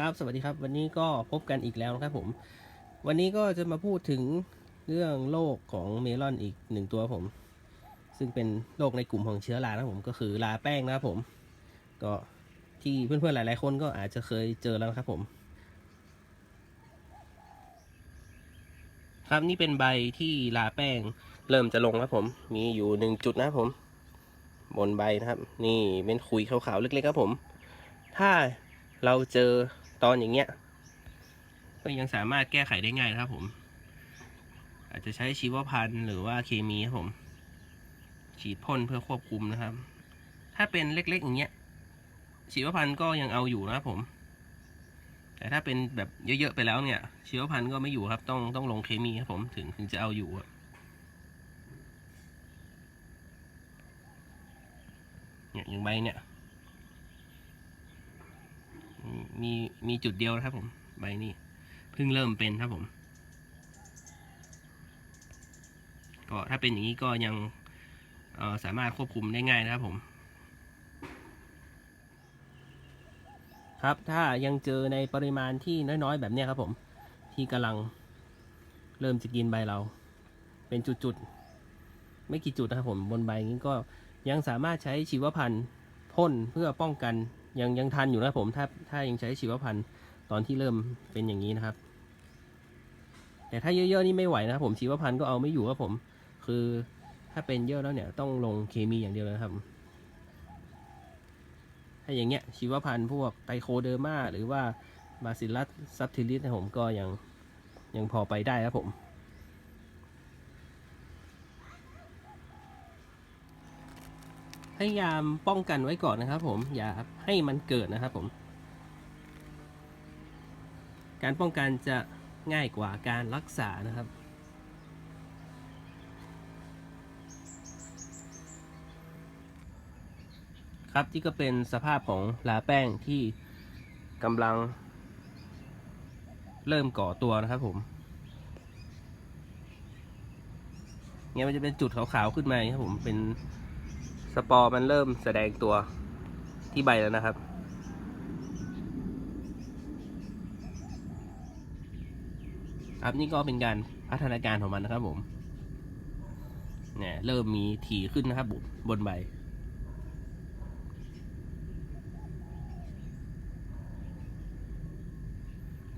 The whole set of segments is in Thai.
ครับสวัสดีครับวันนี้ก็พบกันอีกแล้วนะครับผม วันนี้ก็จะมาพูดถึงเรื่องโรคของเมลอนอีกหนึ่งตัวผม ซึ่งเป็นโรคในกลุ่มของเชื้อรานะครับผมก็คือราแป้งนะครับผม ก็ที่เพื่อนๆหลาย ๆ คนก็อาจจะเคยเจอแล้วครับผม ครับนี่เป็นใบที่ราแป้งเริ่มจะลงแล้วผม มีอยู่หนึ่งจุดนะครับผม บนใบนะครับ นี่เป็นขุยขาวๆเล็กๆครับผม ถ้าเราเจอ ตอนอย่างเงี้ย ก็ยังสามารถแก้ไขได้ง่ายครับผม อาจจะใช้ชีวพันธุ์หรือว่าเคมีครับผม ฉีดพ่นเพื่อควบคุมนะครับ ถ้าเป็นเล็กๆอย่างเงี้ย ชีวพันธุ์ก็ยังเอาอยู่นะครับผม แต่ถ้าเป็นแบบเยอะๆไปแล้วเนี่ย ชีวพันธุ์ก็ไม่อยู่ครับ ต้องต้องลงเคมีครับผมถึงถึงจะเอาอยู่เนี่ยอย่างใบเนี่ย มีมีจุดเดียวนะครับผมใบนี้เพิ่งเริ่มเป็นครับผม ก็ถ้าเป็นอย่างนี้ก็ยังสามารถควบคุมได้ง่ายนะครับผม ครับถ้ายังเจอในปริมาณที่น้อยๆ แบบนี้ครับผม ที่กำลังเริ่มจะกินใบเรา เป็นจุดๆ ไม่กี่จุดนะครับผมบนใบนี้ก็ยังสามารถใช้ชีวพันธุ์พ่นเพื่อป้องกัน ยังยังทันอยู่นะผมถ้าถ้ายังใช้ชีวพันธุ์ตอนที่เริ่มเป็นอย่างนี้นะครับ แต่ถ้าเยอะๆนี่ไม่ไหวนะครับผมชีวพันธุ์ก็เอาไม่อยู่ครับผม คือถ้าเป็นเยอะแล้วเนี่ยต้องลงเคมีอย่างเดียวเลยนะครับ ถ้าอย่างเงี้ยชีวพันธุ์พวกไตโคเดอร์มาหรือว่าบาซิลัสซับทิลิสนะผมก็ยังยังพอไปได้ครับผม พยายามป้องกันไว้ก่อนนะครับ ผมอย่าให้มันเกิดนะครับผม การป้องกันจะง่ายกว่าการรักษานะครับ ครับที่ก็เป็นสภาพของลาแป้งที่กำลัง เริ่มก่อตัวนะครับผมเนี่ยมันจะเป็นจุดขาวๆขึ้นมาครับผมเป็น สปอร์มันเริ่มแสดงตัวที่ใบแล้วนะครับ ครับนี่ก็เป็นการพัฒนาการของมันนะครับผม เนี่ยเริ่มมีถี่ขึ้นนะครับบนใบ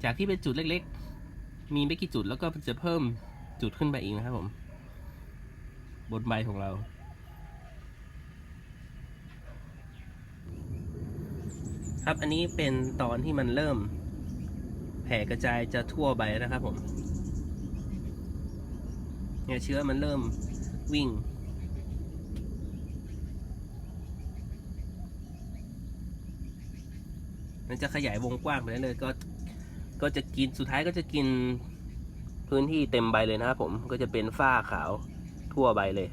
จากที่เป็นจุดเล็กๆ มีไม่กี่จุดแล้วก็จะเพิ่มจุดขึ้นไปอีกนะครับผม บนใบของเรา ครับ อันนี้เป็นตอนที่มันเริ่ม แผ่กระจายจะทั่วใบนะครับผม เนี่ยเชื้อมันเริ่มวิ่ง มันจะขยายวงกว้างไปเรื่อยๆก็ก็จะกินสุดท้ายก็จะกินพื้นที่เต็มใบเลยนะครับผมก็จะเป็นฝ้าขาวทั่วใบเลย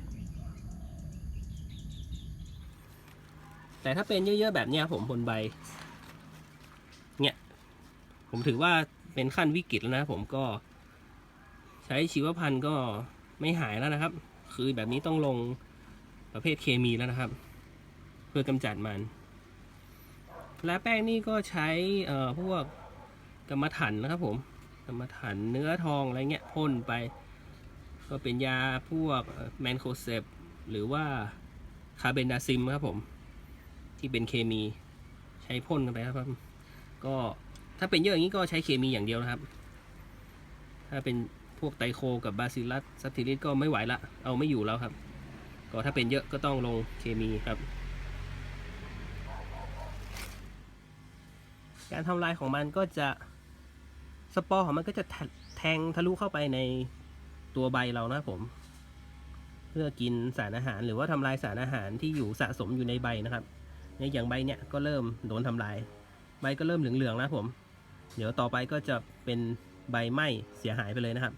แต่ถ้าเป็นเยอะๆแบบนี้ผมบนใบ ผมถือว่าเป็นขั้นวิกฤตแล้วนะผมก็ ใช้ชีวพันธุ์ก็ไม่หายแล้วนะครับ คือแบบนี้ต้องลงประเภทเคมีแล้วนะครับ เพื่อกำจัดมัน และแป้งนี่ก็ใช้เอ่อพวกกรรมฐานนะครับ ผมกรรมฐานเนื้อทองอะไรเงี้ยพ่นไป ก็เป็นยาพวกแมนโคเซปหรือว่าคาร์เบนดาซิมครับผม ที่เป็นเคมีใช้พ่นกันไปครับ ก็ ถ้าเป็นเยอะอย่างนี้ก็ใช้เคมีอย่างเดียวนะครับ ถ้าเป็นพวกไตโคกับบาซิลัสซัตติลิสก็ไม่ไหวละ เอาไม่อยู่แล้วครับ ก็ถ้าเป็นเยอะก็ต้องลงเคมีครับ การทำลายของมันก็จะสปอร์ของมันก็จะแทงทะลุเข้าไปในตัวใบเรานะผม เพื่อกินสารอาหารหรือว่าทำลายสารอาหารที่อยู่สะสมอยู่ในใบนะครับในอย่างใบเนี่ยก็เริ่มโดนทำลาย ใบก็เริ่มเหลืองๆแล้วผม เดี๋ยวต่อไปก็จะเป็นใบไหม้เสียหายไปเลยนะครับ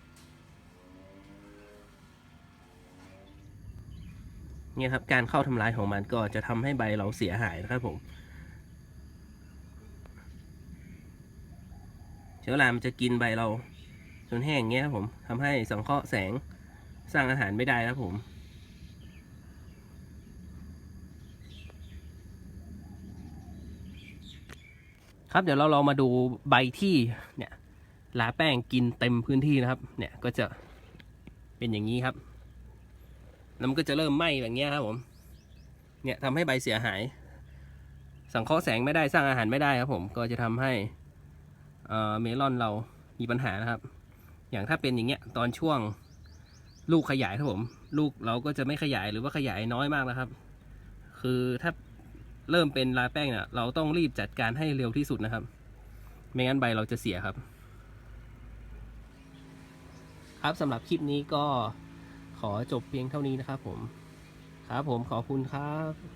เนี่ยครับการเข้าทำลายของมันก็จะทำให้ใบเราเสียหายนะครับผมเชื้อรามันจะกินใบเราจนแห้งเงี้ยครับผมทำให้สังเคราะห์แสงสร้างอาหารไม่ได้ครับผม ครับเดี๋ยวเราลองมาดูใบที่เนี่ยลาแป้งกินเต็มพื้นที่นะครับ เนี่ยก็จะเป็นอย่างนี้ครับแล้วมันก็จะเริ่มไหม้แบบเนี้ยครับผม เนี่ยทำให้ใบเสียหาย สังเคราะห์แสงไม่ได้สร้างอาหารไม่ได้ครับผม ก็จะทำให้เอ่อเมลอนเรามีปัญหานะครับ อย่างถ้าเป็นอย่างเงี้ยตอนช่วงลูกขยายครับผม ลูกเราก็จะไม่ขยายหรือว่าขยายน้อยมากนะครับ คือถ้า เริ่มเป็นลายแป้งเนี่ยเราต้องรีบจัดการให้เร็วที่สุดนะครับ ไม่งั้นใบเราจะเสียครับ ครับสำหรับคลิปนี้ก็ขอจบเพียงเท่านี้นะครับผม ครับผมขอบคุณครับ